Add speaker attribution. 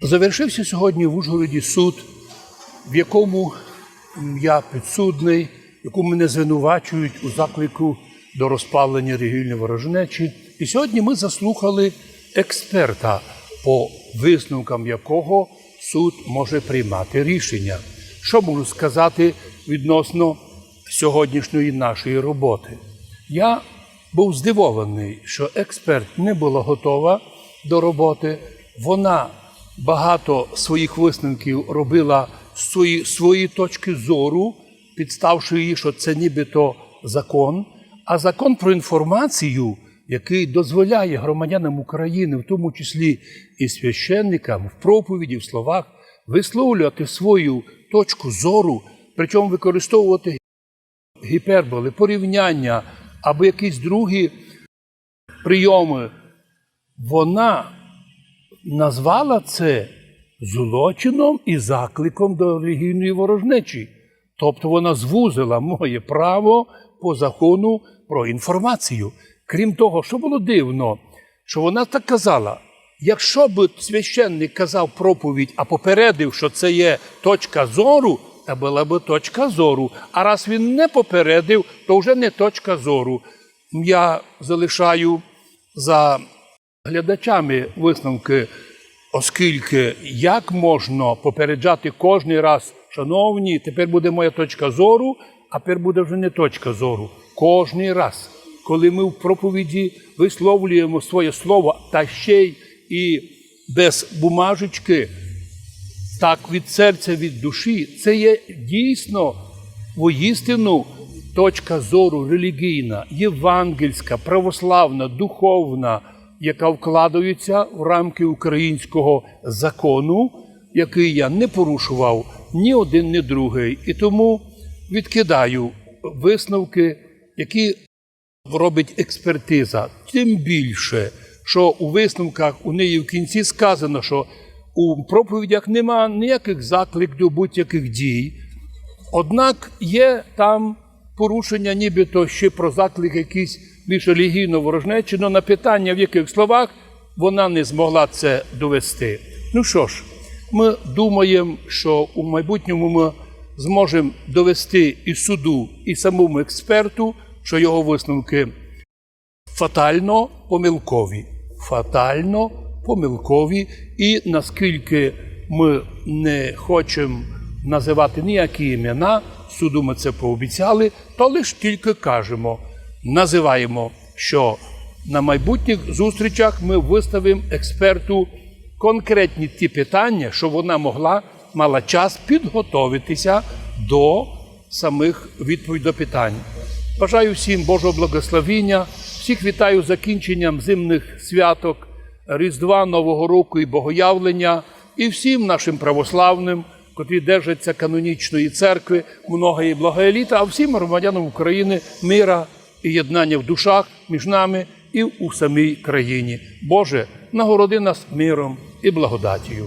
Speaker 1: Завершився сьогодні в Ужгороді суд, в якому я підсудний, в якому мене звинувачують у заклику до розпалення регіональної ворожнечі. І сьогодні ми заслухали експерта, по висновкам якого суд може приймати рішення. Що можу сказати відносно сьогоднішньої нашої роботи? Я був здивований, що експерт не була готова до роботи. Вона багато своїх висновків робила з свої, свої точки зору, підставши її, що це нібито закон. А закон про інформацію, який дозволяє громадянам України, в тому числі і священникам, в проповіді, в словах, висловлювати свою точку зору, причому використовувати гіперболи, порівняння або якісь другі прийоми, вона назвала це злочином і закликом до релігійної ворожнечі. Тобто вона звузила моє право по закону про інформацію. Крім того, що було дивно, що вона так казала: якщо б священник казав проповідь, а попередив, що це є точка зору, та була б точка зору. А раз він не попередив, то вже не точка зору. Я залишаю за глядачами висновки, оскільки як можна попереджати кожний раз, шановні, тепер буде моя точка зору, а тепер буде вже не точка зору. Кожний раз, коли ми в проповіді висловлюємо своє слово, та ще й і без бумажечки, так від серця, від душі, це є дійсно воістину точка зору релігійна, євангельська, православна, духовна, яка вкладається в рамки українського закону, який я не порушував ні один, ні другий. І тому відкидаю висновки, які робить експертиза. Тим більше, що у висновках у неї в кінці сказано, що у проповідях нема ніяких заклик до будь-яких дій. Однак є там порушення, нібито ще про заклик якийсь більш релігійно ворожнечі, але на питання, в яких словах вона не змогла це довести. Ну що ж, ми думаємо, що у майбутньому ми зможемо довести і суду, і самому експерту, що його висновки фатально помилкові. Фатально помилкові, і наскільки ми не хочемо називати ніякі імена, суду ми це пообіцяли, то лише тільки кажемо, називаємо, що на майбутніх зустрічах ми виставимо експерту конкретні ті питання, що вона могла мала час підготовитися до самих відповідей до питань. Бажаю всім Божого благословіння, всіх вітаю з закінченням зимних святок, Різдва, Нового року і Богоявлення, і всім нашим православним, котрі держаться канонічної церкви, много і благої літа, а всім громадянам України мира і єднання в душах між нами і у самій країні. Боже, нагороди нас миром і благодатію.